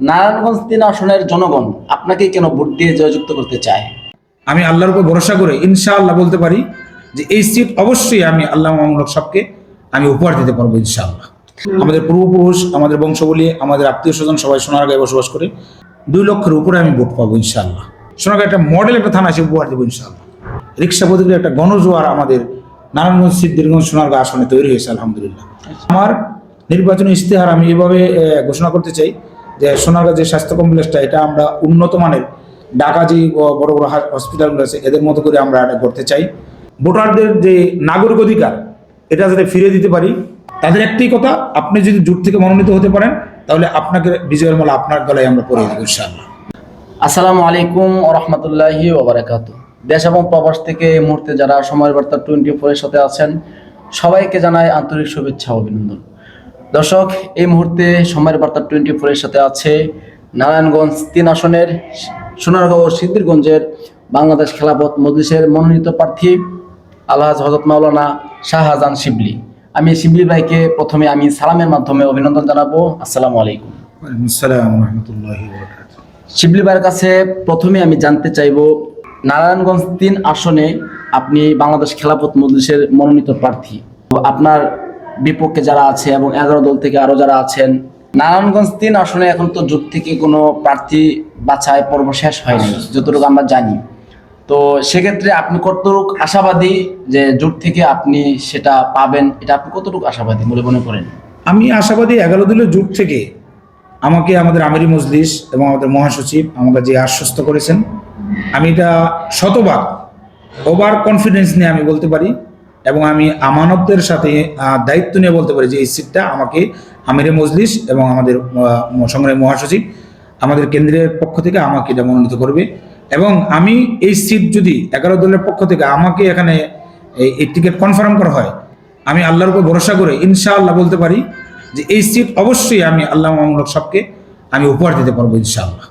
নারায়ণগঞ্জ তিন আসনের জনগণ আপনাকে কেন ভোট দিয়ে জয়যুক্ত করতে চায়? আমি আল্লাহর উপর ভরসা করে ইনশাআল্লাহ বলতে পারি যে এই সিট অবশ্যই আমি আল্লাহ মোহাম্মদ সবকে আমি উপহার দিতে পারব ইনশাআল্লাহ। আমাদের পূর্বপুরুষ, আমাদের বংশবলী, আমাদের আত্মীয় স্বজন সবাই সোনারগাঁয়ে বসবাস করে, দুই লক্ষের উপরে আমি ভোট পাবো ইনশাআল্লাহ। সোনারগাঁ একটা মডেল একটা থানা আছে উপহার দেবো ইনশাআল্লাহ। রিক্সা প্রতিক্রিয়া একটা গণজোয়ার আমাদের নারায়ণগঞ্জ সিদ্ধিরগঞ্জ সোনারগাঁ আসনে তৈরি হয়েছে, আলহামদুলিল্লাহ। আমার নির্বাচনী ইশতেহার আমি এভাবে ঘোষণা করতে চাই যে সোনারগাঁ যে স্বাস্থ্য কমপ্লেক্সটা, এটা আমরা উন্নত মানের ঢাকা যে বড় বড় হসপিটালগুলো আছে, এদের মতো করে আমরা এটা করতে চাই। ভোটারদের যে নাগরিক অধিকার, এটা যাতে ফিরে দিতে পারি, তাদের একটি কথা, আপনি যদি জোট থেকে মনোনীত হতে পারেন, তাহলে আপনাকে বিজয়ের মালা আপনার গলায় আমরা পরে দেবো ইনশাআল্লাহ। আসসালামু আলাইকুম রহমতুল্লাহি ওবরাকাত দেশ এবং প্রবাস থেকে এই মুহূর্তে যারা সময়ের বার্তা টোয়েন্টি ফোরের সাথে আছেন, সবাইকে জানাই আন্তরিক শুভেচ্ছা অভিনন্দন। দর্শক এই মুহূর্তে সময়ের বার্তা টোয়েন্টি ফোরের সাথে আছে নারায়ণগঞ্জ তিন আসনের সোনারগাঁও ও সিদ্ধিরগঞ্জের বাংলাদেশ খেলাপথ মজলিসের মনোনীত প্রার্থী আলহাজ হজরত মাওলানা শাহজাহান শিবলি। আমি শিবলি ভাইকে প্রথমে আমি সালামের মাধ্যমে অভিনন্দন জানাব। আসসালামু আলাইকুম। শিবলি ভাইয়ের কাছে প্রথমে আমি জানতে চাইব নারায়ণগঞ্জ তিন আসনে আপনি বাংলাদেশ খেলাপথ মজলিসের মনোনীত প্রার্থী। আপনার বিপক্ষে যারা আছে এবং এগারো দল থেকে আরও যারা আছেন নারায়ণগঞ্জ তিন আসনে এখন তো জোট থেকে কোনো প্রার্থী বাছাই পর্ব শেষ হয়নি যতটুকু আমরা জানি। তো সেক্ষেত্রে আপনি কতটুকু আশাবাদী যে জোট থেকে আপনি সেটা পাবেন এটা আপনি কতটুকু আশাবাদী বলে মনে করেন? আমি আশাবাদী এগারো দিনের জোট থেকে আমাকে আমাদের আমিরি মজলিস এবং আমাদের মহাসচিব আমাকে যে আশ্বস্ত করেছেন আমি এটা শতভাগ ওভার কনফিডেন্স নিয়ে আমি বলতে পারি। এবং আমি আমানতের সাথে দায়িত্ব নিয়ে বলতে পারি যে এই সিটটা আমাকে আমিরে মজলিস এবং আমাদের সংগ্রামী মহাসচিব আমাদের কেন্দ্রের পক্ষ থেকে আমাকে এটা মনোনীত করবে। এবং আমি এই সিট যদি এগারো দলের পক্ষ থেকে আমাকে এখানে এই- টিকিট কনফার্ম করা হয়, আমি আল্লাহর উপর ভরসা করে ইনশাআল্লাহ বলতে পারি যে এই সিট অবশ্যই আমি আল্লাহ মোহাম্মদ সবকে আমি উপহার দিতে পারব ইনশাআল্লাহ।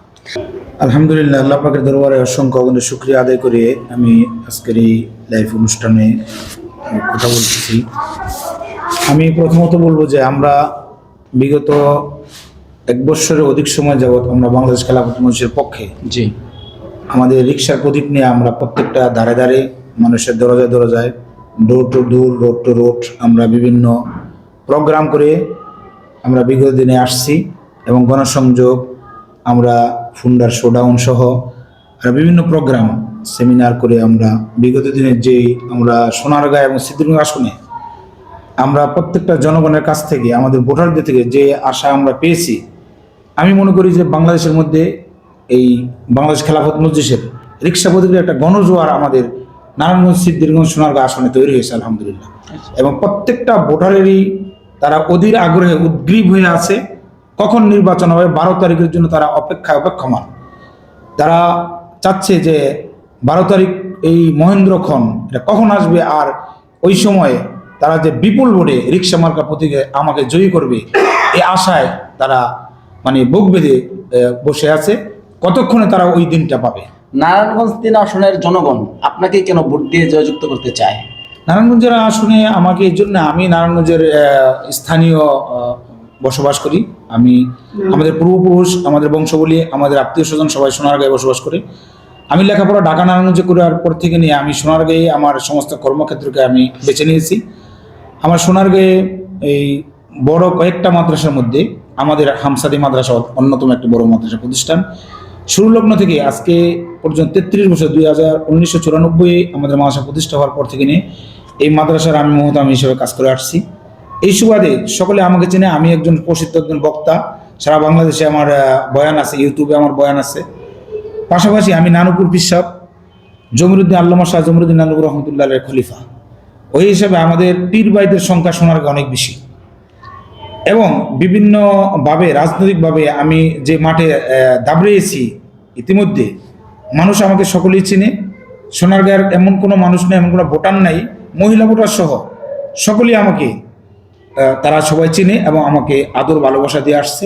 আলহামদুলিল্লাহ, আল্লাহ পাকের দরবারে অসংখ্য অগণের শুক্রিয়া আদায় করে আমি আজকের এই লাইভ অনুষ্ঠানে কথা বলতেছি। আমি প্রথমত বলব যে আমরা বিগত এক বৎসরের অধিক সময় যাবৎ আমরা বাংলাদেশ খেলাফত মানুষের পক্ষে জি। আমাদের রিক্সার প্রদীপ নিয়ে আমরা প্রত্যেকটা দাঁড়ে দাঁড়ে মানুষের দরজায় দরজায় door to door road to road আমরা বিভিন্ন প্রোগ্রাম করে আমরা বিগত দিনে আসছি এবং গণসংযোগ আমরা ফুন্ডার শোডাউন সহ আর বিভিন্ন প্রোগ্রাম সেমিনার করে আমরা বিগত দিনের যে আমরা সোনারগাঁ এবং সিদ্ধিরগঞ্জ আসনে আমরা প্রত্যেকটা জনগণের কাছ থেকে, আমাদের ভোটারদের থেকে যে আশা আমরা পেয়েছি, আমি মনে করি যে বাংলাদেশের মধ্যে এই বাংলাদেশ খেলাফত মজলিসের রিক্সা প্রতিক্রিয়া একটা গণজোয়ার আমাদের নারায়ণগঞ্জ সিদ্ধিরগঞ্জ সোনারগাঁ আসনে তৈরি হয়েছে, আলহামদুলিল্লাহ। এবং প্রত্যেকটা ভোটারেরই তারা অধীর আগ্রহে উদ্গ্রীব হয়ে আছে, কখন নির্বাচন হবে, বারো তারিখের জন্য তারা অপেক্ষায় অপেক্ষমান। তারা চাচ্ছে যে বারো তারিখ এই মহেন্দ্রক্ষণ এটা কখন আসবে আর ওই সময়ে তারা যে বিপুল ভোটে রিক্সা মার্কা প্রতীকে আমাকে জয়ী করবে এই আশায় তারা মানে বুক বেঁধে বসে আছে। কতক্ষণে তারা ওই দিনটা পাবে? নারায়ণগঞ্জ তিন আসনের জনগণ আপনাকে কেন ভোট দিয়ে জয়যুক্ত করতে চায়? নারায়ণগঞ্জের আসনে আমাকে এই জন্য আমি নারায়ণগঞ্জের স্থানীয় বসবাস করি। আমি আমাদের পূর্বপুরুষ আমাদের বংশবলী আমাদের আত্মীয় স্বজন সবাই সোনারগাঁয়ে বসবাস করে। আমি লেখাপড়া ঢাকা নারায়ণগঞ্জে করার পর থেকে নিয়ে আমি সোনারগাঁয়ে আমার সমস্ত কর্মক্ষেত্রকে আমি বেছে নিয়েছি। আমার সোনারগাঁয়ে এই বড় কয়েকটা মাদ্রাসার মধ্যে আমাদের হামসাদি মাদ্রাসা অন্যতম একটি বড় মাদ্রাসা প্রতিষ্ঠান। শুরু লগ্ন থেকে আজকে পর্যন্ত তেত্রিশ বছর দুই হাজার উনিশশো চুরানব্বই আমাদের মাদ্রাসা প্রতিষ্ঠা হওয়ার পর থেকে নিয়ে এই মাদ্রাসার আমি মহতাম হিসেবে কাজ করে আসছি। এই সুবাদে সকলে আমাকে চেনে, আমি একজন প্রসিদ্ধ একজন বক্তা। সারা বাংলাদেশে আমার বয়ান আছে, ইউটিউবে আমার বয়ান আছে। পাশাপাশি আমি নানুপুর পিসাব, জমিরুদ্দিন আল্লামা শাহ জমিরুদ্দিন নানুপুর রহমতুল্লাহ খলিফা। ওই হিসাবে আমাদের পীর বাইদের সংখ্যা শোনার অনেক বেশি। এবং বিভিন্নভাবে রাজনৈতিকভাবে আমি যে মাঠে দাবড়িয়েছি ইতিমধ্যে, মানুষ আমাকে সকলেই চিনে। সোনারগাঁয়ের এমন কোনো মানুষ নেই, এমন কোনো ভোটার নাই, মহিলা ভোটার সহ সকলেই আমাকে তারা সবাই চিনে এবং আমাকে আদর ভালোবাসা দিয়ে আসছে।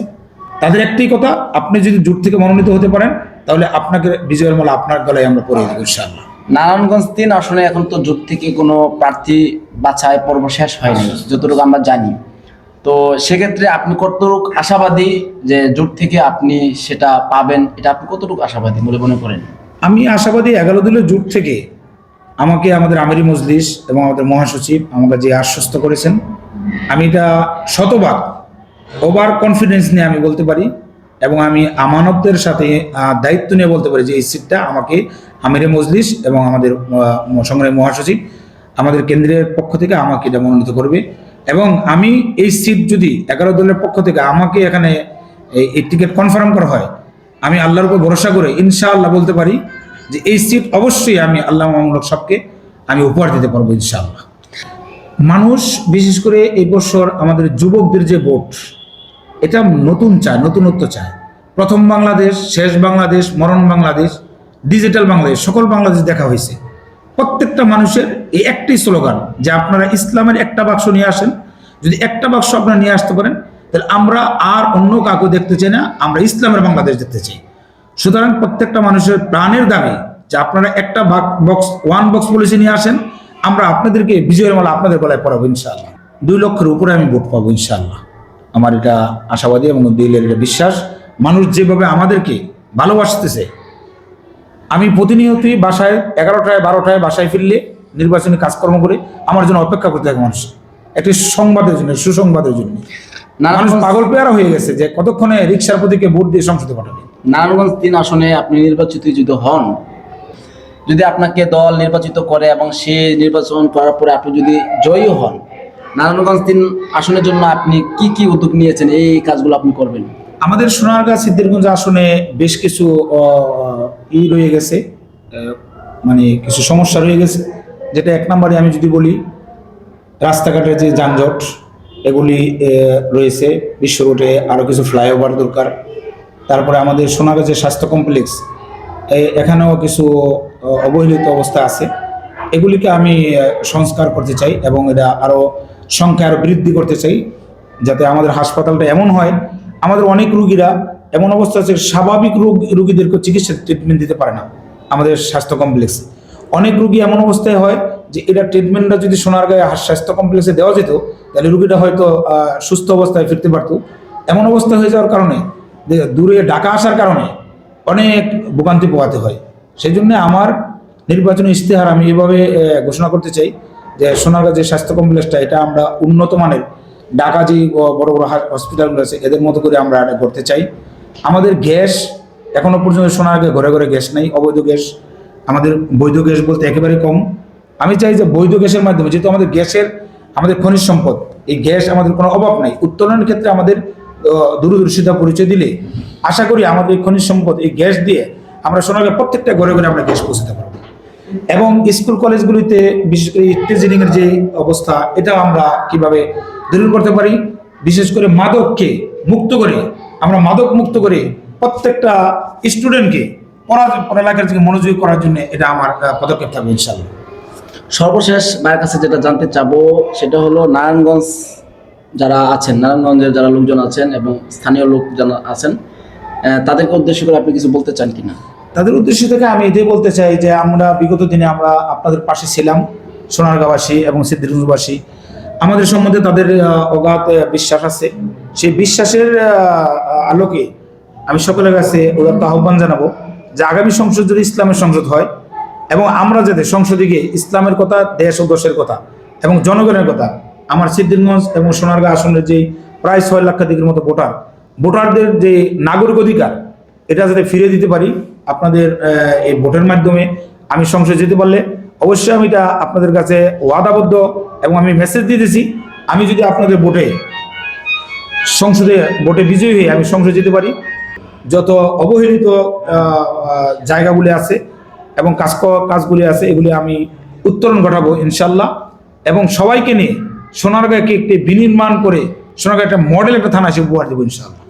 তাদের একটি কথা, আপনি যদি জোট থেকে মনোনীত হতে পারেন তাহলে আপনাকে বিজয়ের মালা আপনার গলায় আমরা পরে দেবো ইনশাআল্লাহ। নারায়ণগঞ্জ তিন আসনে এখন তো জোট থেকে কোনো প্রার্থী বাছাই পর্ব শেষ হয়নি যতটুকু আমরা জানি। তো সেক্ষেত্রে আপনি কতটুকু আশাবাদী যে জোট থেকে আপনি সেটা পাবেন এটা আপনি কতটুকু আশাবাদী বলে মনে করেন? আমি আশাবাদী এগারো দিনের জুট থেকে আমাকে আমাদের আমিরি মজলিস এবং আমাদের মহাসচিব আমাকে যে আশ্বস্ত করেছেন আমি এটা শতভাগ ওভার কনফিডেন্স নিয়ে আমি বলতে পারি। এবং আমি আমানতের সাথে দায়িত্ব নিয়ে বলতে পারি যে এই সিটটা আমাকে আমিরে মজলিস এবং আমাদের সংগ্রামী মহাসচিব আমাদের কেন্দ্রের পক্ষ থেকে আমাকে এটা মনোনীত করবে। এবং আমি এই সিট যদি এগারো দলের পক্ষ থেকে আমাকে এখানে এই টিকিট কনফার্ম করা হয়, আমি আল্লাহর উপর ভরসা করে ইনশাআল্লাহ বলতে পারি যে এই সিট অবশ্যই আমি আল্লাহ মামুলক সবকে আমি উপহার দিতে পারব ইনশাআল্লাহ। মানুষ, বিশেষ করে এই বছর আমাদের যুবকদের যে ভোট এটা নতুন চায়, নতুনত্ব চায়। প্রথম বাংলাদেশ, শেষ বাংলাদেশ, মরণ বাংলাদেশ ডিজিটাল বাংলাদেশ, সকল বাংলাদেশ দেখা হয়েছে। প্রত্যেকটা মানুষের এই একটি স্লোগান, যে আপনারা ইসলামের একটা বাক্স নিয়ে আসেন, যদি একটা বাক্স আপনারা নিয়ে আসতে পারেন, তাহলে আমরা আর অন্য কাউকে দেখতে চাই না, আমরা ইসলামের বাংলাদেশ দেখতে চাই। সুতরাং প্রত্যেকটা মানুষের প্রাণের দাবি, যে আপনারা একটা বক্স ওয়ান বক্স পলিসি নিয়ে আসেন, আমরা আপনাদেরকে বিজয়ের মালা আপনাদের গলায় পড়াবো ইনশাআল্লাহ। দুই লক্ষের উপরে আমি ভোট পাবো ইনশাআল্লাহ। আমার এটা আশাবাদী এবং দিলের এটা বিশ্বাস। মানুষ যেভাবে আমাদেরকে ভালোবাসতেছে আমি প্রতিনিয়তই বাসায় এগারোটায় বারোটায় বাসায় ফিরলে নির্বাচনী কাজকর্ম করে আমার জন্য অপেক্ষা করতে থাকে মানুষ। একটি সংবাদের জন্য সুসংবাদের জন্য। মানুষ পাগল পেয়ারা হয়ে গেছে যে কতক্ষণে রিক্সার প্রতীকে ভোট দিয়ে সংসদে পাঠাবে। নারায়ণগঞ্জ তিন আসনে আপনি নির্বাচিত যদি হন যদি আপনাকে দল নির্বাচিত করে এবং সে নির্বাচন করার পরে আপনি যদি জয়ী হন নারায়ণগঞ্জ তিন আসনের জন্য আপনি কি কি উদ্যোগ নিয়েছেন? এই কাজগুলো আপনি করবেন। আমাদের সোনারগাঁ সিদ্ধিরগঞ্জ আসনে বেশ কিছু ই রয়ে গেছে। মানে কিছু সমস্যা রয়ে গেছে। যেটা এক নম্বরে আমি যদি বলি রাস্তাঘাটের যে যানজট, এগুলি রয়েছে। বিশ্ব রোডে আরও কিছু ফ্লাইওভার দরকার। তারপরে আমাদের সোনাগাঁ যে স্বাস্থ্য কমপ্লেক্স এখানেও কিছু অবহেলিত অবস্থা আছে। এগুলিকে আমি সংস্কার করতে চাই এবং এটা আরও সংখ্যা আরও বৃদ্ধি করতে চাই, যাতে আমাদের হাসপাতালটা এমন হয়, আমাদের অনেক রুগীরা এমন অবস্থা আছে, স্বাভাবিক রোগ, রুগীদেরকে চিকিৎসা ট্রিটমেন্ট দিতে পারে না, আমাদের স্বাস্থ্য কমপ্লেক্সে অনেক রুগী এমন অবস্থায় হয় যে এটা ট্রিটমেন্টটা যদি সোনারগাঁয়ে স্বাস্থ্য কমপ্লেক্সে দেওয়া যেত, তাহলে রুগীটা হয়তো সুস্থ অবস্থায় ফিরতে পারতো। এমন অবস্থা হয়ে যাওয়ার কারণে দূরে ডাকা আসার কারণে অনেক ভোগান্তি পোয়াতে হয়। সেই জন্য আমার নির্বাচনী ইশতেহার আমি এভাবে ঘোষণা করতে চাই যে সোনারগাঁ যে স্বাস্থ্য কমপ্লেক্সটা, এটা আমরা উন্নত মানের ঢাকা যে বড় বড় হসপিটালগুলো আছে এদের মতো করে আমরা এটা করতে চাই। আমাদের গ্যাস, এখনও পর্যন্ত সোনারগাঁ ঘরে ঘরে গ্যাস নেই, অবৈধ গ্যাস। আমাদের বৈধ গ্যাস বলতে একেবারে কম। আমি চাই যে বৈধ গ্যাসের মাধ্যমে, যেহেতু আমাদের গ্যাসের, আমাদের খনিজ সম্পদ, এই গ্যাস আমাদের কোনো অভাব নাই। উত্তোলনের ক্ষেত্রে আমাদের দূরদর্শিতা পরিচয় দিলে, আশা করি আমাদের খনিজ সম্পদ, এই গ্যাস দিয়ে আমরা সোনারগাঁ প্রত্যেকটা ঘরে ঘরে আমরা গ্যাস পৌঁছাতে পারব। এবং স্কুল কলেজগুলিতে বিশেষ করে যে অবস্থা এটা আমরা কীভাবে দূর করতে পারি? বিশেষ করে মাদককে মুক্ত করে, আমরা মাদক মুক্ত করে প্রত্যেকটা স্টুডেন্টকে পড়া পড়ালেখার থেকে মনোযোগী করার জন্য এটা আমার পদক্ষেপ থাকবে ইনশাল্লাহ সর্বশেষ মায়ের কাছে যেটা জানতে চাবো, সেটা হলো নারায়ণগঞ্জ যারা আছেন, নারায়ণগঞ্জের যারা লোকজন আছেন এবং স্থানীয় লোক যারা আছেন তাদেরকে উদ্দেশ্য করে আপনি কিছু বলতে চান কিনা? তাদের উদ্দেশ্য থেকে আমি এটাই বলতে চাই যে আমরা বিগত দিনে আমরা আপনাদের পাশে ছিলাম সোনারগাঁবাসী এবং সিদ্ধিরগঞ্জবাসী আমাদের সম্বন্ধে তাদের অগাধ বিশ্বাস আছে। সেই বিশ্বাসের আলোকে আমি সকলের কাছে উদাত্ত আহ্বান জানাব যে আগামী সংসদ যদি ইসলামের সংসদ হয় এবং আমরা যাতে সংসদে গিয়ে ইসলামের কথা, দেশ ও দশের কথা এবং জনগণের কথা, আমার সিদ্ধিরগঞ্জ এবং সোনারগাঁ আসনের যে প্রায় ছয় লক্ষাধিকের মতো ভোটার, ভোটারদের যে নাগরিক অধিকার, এটা যাতে ফিরে দিতে পারি আপনাদের এই ভোটের মাধ্যমে আমি সংসদে যেতে পারলে অবশ্যই আমি এটা আপনাদের কাছে ওয়াদাবদ্ধ এবং আমি মেসেজ দিতেছি। আমি যদি আপনাদের ভোটে, সংসদে ভোটে বিজয়ী হয়ে আমি সংসদে যেতে পারি। যত অবহেলিত জায়গাগুলি আছে এবং কাজ কাজগুলি আছে, এগুলি আমি উত্তরণ ঘটাবো ইনশাল্লাহ। এবং সবাইকে নিয়ে সোনারগাঁকে একটি বিনির্মাণ করে সোনারগাঁ একটা মডেল একটা থানা হিসেবে উপহার দেবো ইনশাল্লাহ।